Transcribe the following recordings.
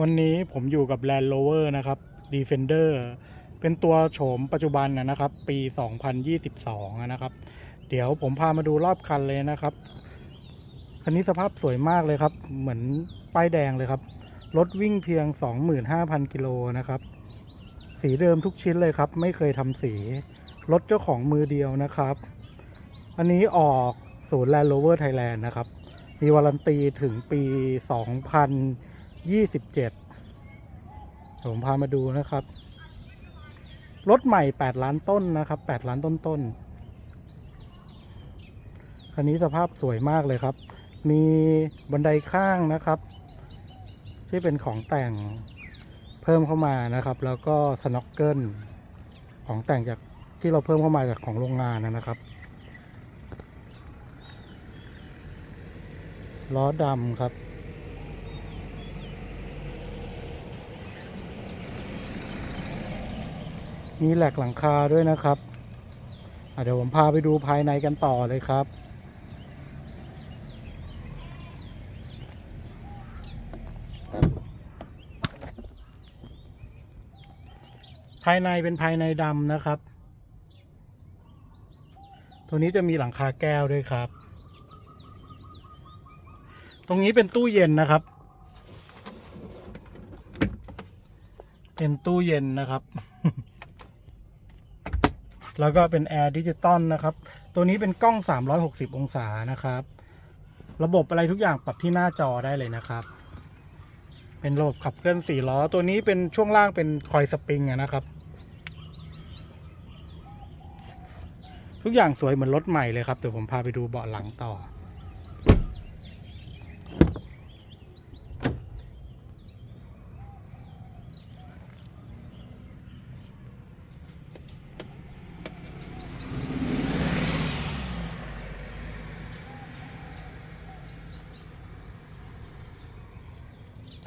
วันนี้ผมอยู่กับ Land Rover นะครับ Defender เป็นตัวโฉมปัจจุบันนะครับ ปี 2022 นะครับ เดี๋ยวผมพามาดูรอบคันเลยนะครับ คันนี้สภาพสวยมากเลยครับ เหมือนป้ายแดงเลยครับ รถวิ่งเพียง 25,000 กิโลนะครับ สีเดิมทุกชิ้นเลยครับ ไม่เคยทำสี รถเจ้าของมือเดียวนะครับ อันนี้ออกศูนย์ Land Rover Thailand นะครับ มีวารันตีถึงปี 27ผมพามาดูนะครับ รถใหม่8ล้านต้นนะครับ8ล้านต้นต้นคันนี้สภาพสวยมากเลยครับ มีบันไดข้างนะครับ ที่เป็นของแต่งเพิ่มเข้ามานะครับ แล้วก็สน็อกเกิลของแต่งจากที่เราเพิ่มเข้ามาจากของโรงงานนะครับล้อดำครับ มีแหลกหลังคาด้วยนะครับเดี๋ยวผมพาไปดูภายในกันต่อเลยครับ ภายในเป็นภายในดำนะครับ ตัวนี้จะมีหลังคาแก้วด้วยครับ ตรงนี้เป็นตู้เย็นนะครับ เป็นตู้เย็นนะครับ แล้วก็เป็นแอร์ดิจิตอลนะครับ ตัวนี้เป็นกล้อง 360 องศานะครับ ระบบอะไรทุกอย่างปรับที่หน้าจอได้เลยนะครับ เป็นระบบขับเคลื่อน4ล้อ ตัวนี้เป็นช่วงล่างเป็นคอยสปริงนะครับ ทุกอย่างสวยเหมือนรถใหม่เลยครับ เดี๋ยวผมพาไปดูเบาะหลังต่อ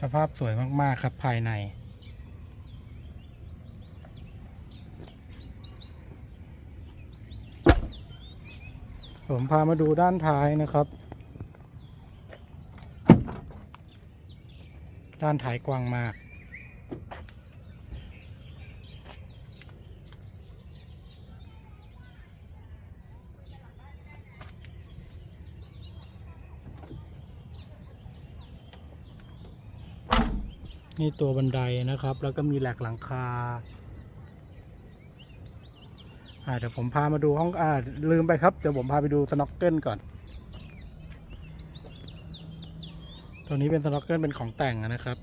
สภาพสวยมาก ๆ ครับภายใน ผมพามาดูด้านท้ายนะครับ ด้านท้ายกว้างมาก นี่ตัวบันไดนะครับ แล้วก็มีแหลกหลังคาอ่าเดี๋ยวผมพามาดูห้องอ่าลืมไปครับ เดี๋ยวผมพาไปดูสโนอกเกิลก่อน ตัวนี้เป็นสโนอกเกิลเป็นของแต่งนะครับ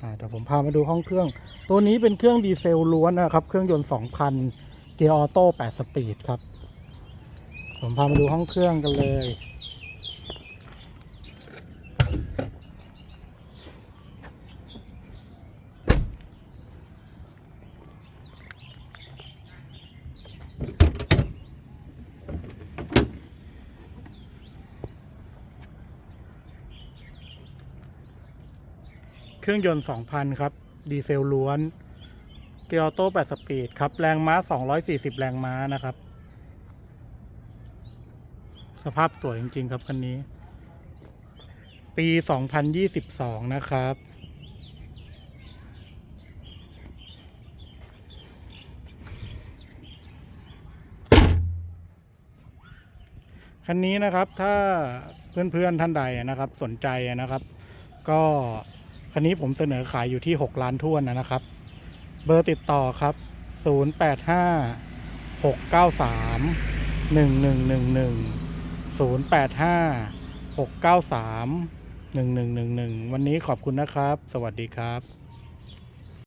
อ่าเดี๋ยวผมพามาดูห้องเครื่อง ตัวนี้เป็นเครื่องดีเซลล้วนนะครับ เครื่องยนต์2,000เกียร์ออโต้8สปีดครับ ผมพามาดูห้องเครื่องกันเลย เครื่องยนต์ 2,000 ครับ ดีเซลล้วน เกียร์ออโต้8สปีดครับ แรงม้า 240 แรงม้านะครับ สภาพสวยจริง ๆ ครับคันนี้ ปี 2022 นะครับ คันนี้นะครับถ้าเพื่อนๆท่านใดนะครับสนใจนะครับ ก็ คันนี้ผมเสนอขายอยู่ที่ 6 ล้านท่วนนะครับ เบอร์ติดต่อครับ 085 693 1111 085 693 1111 วันนี้ขอบคุณนะครับ สวัสดีครับ